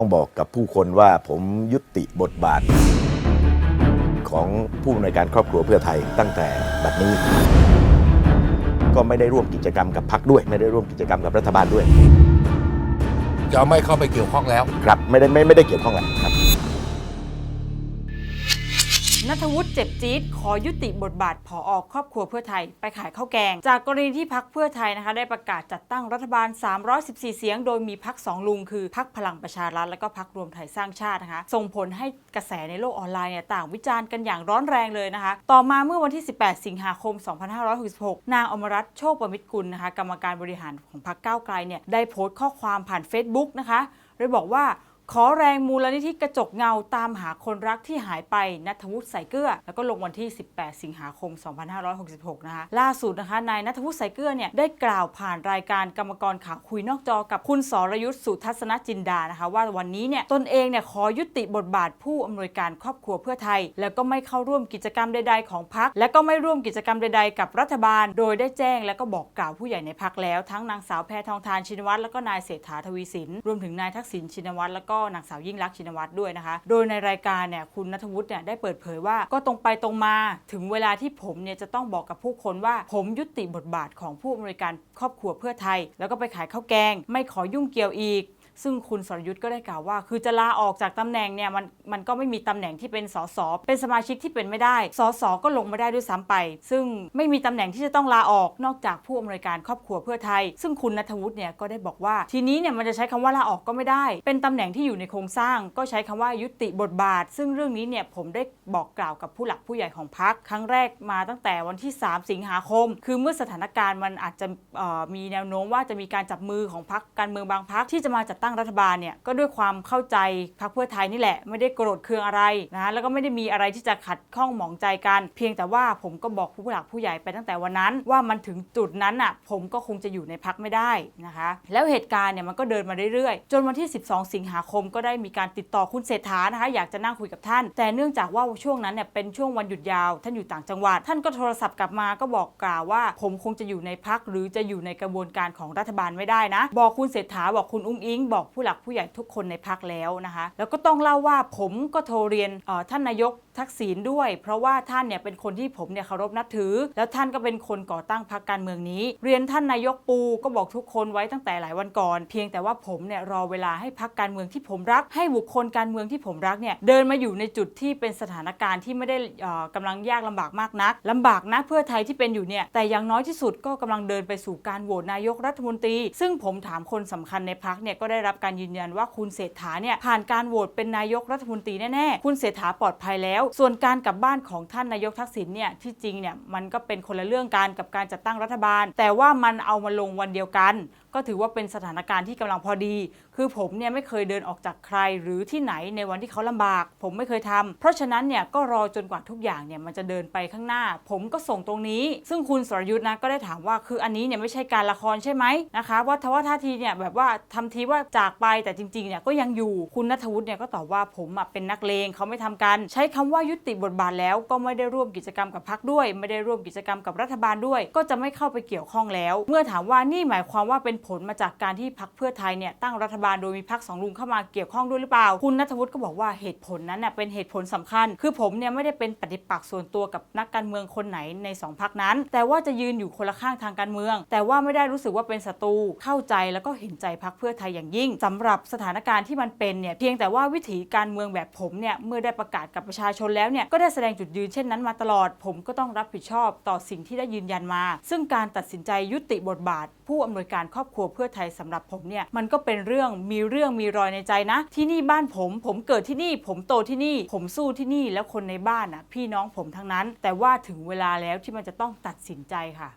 ต้องบอกกับผู้คนว่าผมยุติบทบาท ของผู้อำนวยการครอบครัวเพื่อไทยตั้งแต่บัดนี้ ก็ไม่ได้ร่วมกิจกรรมกับพรรคด้วย ไม่ได้ร่วมกิจกรรมกับรัฐบาลด้วย จะไม่เข้าไปเกี่ยวข้องแล้ว ครับ ไม่ได้ไม่ไม่ได้เกี่ยวข้องแล้วครับ นัทวุฒิเจ็บจี๊ดขอยุติบทบาทผออครอบครัวเพื่อไทยไปขายข้าวแกง จากกรณีที่พักเพื่อไทยนะคะ ได้ประกาศจัดตั้งรัฐบาล 314 เสียง โดยมีพักสองลุงคือพักพลังประชารัฐและก็พักรวมไทยสร้างชาตินะคะ ส่งผลให้กระแสในโลกออนไลน์เนี่ยต่างวิจารณ์กันอย่างร้อนแรงเลยนะคะ ต่อมาเมื่อวันที่ 18 สิงหาคม 2566 นางอมรัตน์โชคประมิตรกุลนะคะ กรรมการบริหารของพักก้าวไกลเนี่ยได้โพสต์ข้อความผ่าน Facebook นะคะโดยบอกว่า ขอแรงมูลนิธิกระจกเงาตามหาคนรักที่หายไปนัทวุฒิใส่เกลือ แล้วก็ลงวันที่ 18 สิงหาคม 2566 นะคะ ล่าสุดนะคะนายนัทวุฒิใส่เกลือเนี่ยได้กล่าวผ่านรายการกรรมกรข่าวคุยนอกจอกับคุณสรยุทธ์สุทัศนจินดานะคะ ว่าวันนี้เนี่ยตนเองเนี่ยขอยุติบทบาทผู้อำนวยการครอบครัวเพื่อไทย แล้วก็ไม่เข้าร่วมกิจกรรมใดๆของพรรคและก็ไม่ร่วมกิจกรรมใดๆ กับรัฐบาล โดยได้แจ้งและก็บอกกล่าวผู้ใหญ่ในพรรคแล้วทั้งนางสาวแพทองทานชินวัตรแล้วก็นายเศรษฐาทวีสินรวมถึงนายทักษิณชินวัตรแล้วก็ก็นางสาวยิ่งรักชินวัตรด้วยนะคะ โดยในรายการเนี่ยคุณนัทวุฒิเนี่ยได้เปิดเผยว่าก็ตรงไปตรงมาถึงเวลาที่ผมเนี่ยจะต้องบอกกับผู้คนว่า ผมยุติบทบาทของผู้อำนวยการครอบครัวเพื่อไทย แล้วก็ไปขายข้าวแกง ไม่ขอยุ่งเกี่ยวอีก ซึ่งคุณสรยุทธ์ก็ได้กล่าวว่า คือจะลาออกจากตำแหน่งเนี่ยมันมันก็ไม่มีตำแหน่งที่เป็นสสเป็นสมาชิกที่เป็นไม่ได้สสก็ลงไม่ได้ด้วยซ้ำไป ซึ่งไม่มีตำแหน่งที่จะต้องลาออกนอกจากผู้อำนวยการครอบครัวเพื่อไทย ซึ่งคุณนัทวุฒิเนี่ยก็ได้บอกว่า ทีนี้เนี่ยมันจะใช้คำว่าลาออกก็ไม่ได้ เป็นตำแหน่งที่อยู่ในโครงสร้าง ก็ใช้คำว่ายุติบทบาท ซึ่งเรื่องนี้เนี่ยผมได้บอกกล่าวกับผู้หลักผู้ใหญ่ของพรรครั้งแรกมาตั้งแต่วันที่ 3 สิงหาคม คือเมื่อสถานการณ์มันอาจจะมีแนวโน้มว่าจะมีการจับมือของพรรคการเมืองบางพรรคที่จะมาจัดตั้งรัฐบาลเนี่ยก็ด้วยความเข้าใจพรรคเพื่อไทยนี่แหละ ไม่ได้โกรธเคืองอะไรนะแล้วก็ไม่ได้มีอะไรที่จะขัดข้องหมองใจกัน เพียงแต่ว่าผมก็บอกผู้หลักผู้ใหญ่ไปตั้งแต่วันนั้น ว่ามันถึงจุดนั้นอะผมก็คงจะอยู่ในพรรคไม่ได้นะคะ แล้วเหตุการณ์เนี่ยมันก็เดินมาเรื่อยๆ จนวันที่ 12 สิงหาคมก็ได้มีการติดต่อคุณเศรษฐานะคะอยากจะนั่งคุยกับท่าน แต่เนื่องจากว่าช่วงนั้นเนี่ยเป็นช่วงวันหยุดยาว ท่านอยู่ต่างจังหวัด ท่านก็โทรศัพท์กลับมาก็บอกกล่าวว่า ผมคงจะอยู่ในพักหรือจะอยู่ในกระบวนการของรัฐบาลไม่ได้นะ บอกคุณเศรษฐาบอกคุณอุ้งอิงบอกผู้หลักผู้ใหญ่ทุกคนในพักแล้วนะคะ แล้วก็ต้องเล่าว่าผมก็โทรเรียนท่านนายกทักษิณด้วย เพราะว่าท่านเนี่ยเป็นคนที่ผมเนี่ยเคารพนับถือ แล้วท่านก็เป็นคนก่อตั้งพรรคการเมืองนี้ เรียนท่านนายกปูก็บอกทุกคนไว้ตั้งแต่หลายวันก่อน เพียงแต่ว่าผมเนี่ยรอเวลาให้พรรคการเมืองที่ผมรัก ให้บุคคลการเมืองที่ผมรักเนี่ยเดินมาอยู่ในจุดที่เป็นสถานการณ์ที่ไม่ได้เอ่อกำลังยากลำบากมากนักลำบากนะเพื่อไทยที่เป็นอยู่เนี่ยแต่อย่างน้อยที่สุดก็กำลังเดินไปสู่การโหวตนายกรัฐมนตรี ซึ่งผมถามคนสำคัญในพักเนี่ยก็ได้รับการยืนยันว่าคุณเศรษฐาเนี่ยผ่านการโหวตเป็นนายกรัฐมนตรีแน่ๆ คุณเศรษฐาปลอดภัยแล้ว ส่วนการกลับบ้านของท่านนายกทักษิณเนี่ยที่จริงเนี่ยมันก็เป็นคนละเรื่องกันกับการจัดตั้งรัฐบาล แต่ว่ามันเอามาลงวันเดียวกัน ก็ถือว่าเป็นสถานการณ์ที่กำลังพอดี คือผมเนี่ยไม่เคยเดินออกจากใครหรือที่ไหนในวันที่เขาลำบาก ผมไม่เคยทำเพราะฉะนั้นเนี่ยก็รอจนกว่าทุกอย่างเนี่ยมันจะเดินไปข้างหน้า ผมก็ส่งตรงนี้ ซึ่งคุณสรยุทธ์นะก็ได้ถามว่าคืออันนี้เนี่ยไม่ใช่การละครใช่ไหมนะคะว่าทว่าท่าทีเนี่ยแบบว่าทำทีว่าจากไปแต่จริงๆเนี่ยก็ยังอยู่คุณนัทวุฒิเนี่ยก็ตอบว่าผมเป็นนักเลงเขาไม่ทำกัน ใช้คำว่ายุติบทบาทแล้วก็ไม่ได้ร่วมกิจกรรมกับพรรคด้วย ไม่ได้ร่วมกิจกรรมกับรัฐบาลด้วย ก็จะไม่เข้าไปเกี่ยวข้องแล้ว เมื่อถามว่านี่หมายความว่าเป็นผลมาจากการที่พรรคเพื่อไทยเนี่ยตั้งรัฐบาลโดยมีพรรคสองลุงเข้ามาเกี่ยวข้องด้วยหรือเปล่า คุณนัทวุฒิก็บอกว่าเหตุผลนั้นน่ะเป็นเหตุผลสำคัญ คือผมเนี่ยไม่ได้เป็นปฏิปักษ์ส่วนตัวกับนักการเมืองคนไหนในสองพรรคนั้น แต่ว่าจะยืนอยู่คนละข้างทางการเมือง แต่ว่าไม่ได้รู้สึกว่าเป็นศัตรูเข้าใจแล้วก็เห็นใจพรรคเพื่อไทยอย่างยิ่งสำหรับสถานการณ์ที่มันเป็นเนี่ยเพียงแต่ว่าวิถีการเมืองแบบผมเนี่ยเมื่อได้ประกาศกับประชาชนแล้วเนี่ยก็ได้แสดงจุดยืนเช่นนั้นมาตลอด ผมก็ต้องรับผิดชอบต่อสิ่งที่ได้ยืนยันมา ซึ่งการตัดสินใจยุติบทบาท ผู้อำนวยการครอบครัวเพื่อไทยสำหรับผมเนี่ยมันก็เป็นเรื่องมีเรื่องมีรอยในใจนะ ที่นี่บ้านผม ผมเกิดที่นี่ ผมโตที่นี่ ผมสู้ที่นี่แล้วคนในบ้านอะพี่น้องผมทั้งนั้น แต่ว่าถึงเวลาแล้วที่มันจะต้องตัดสินใจค่ะ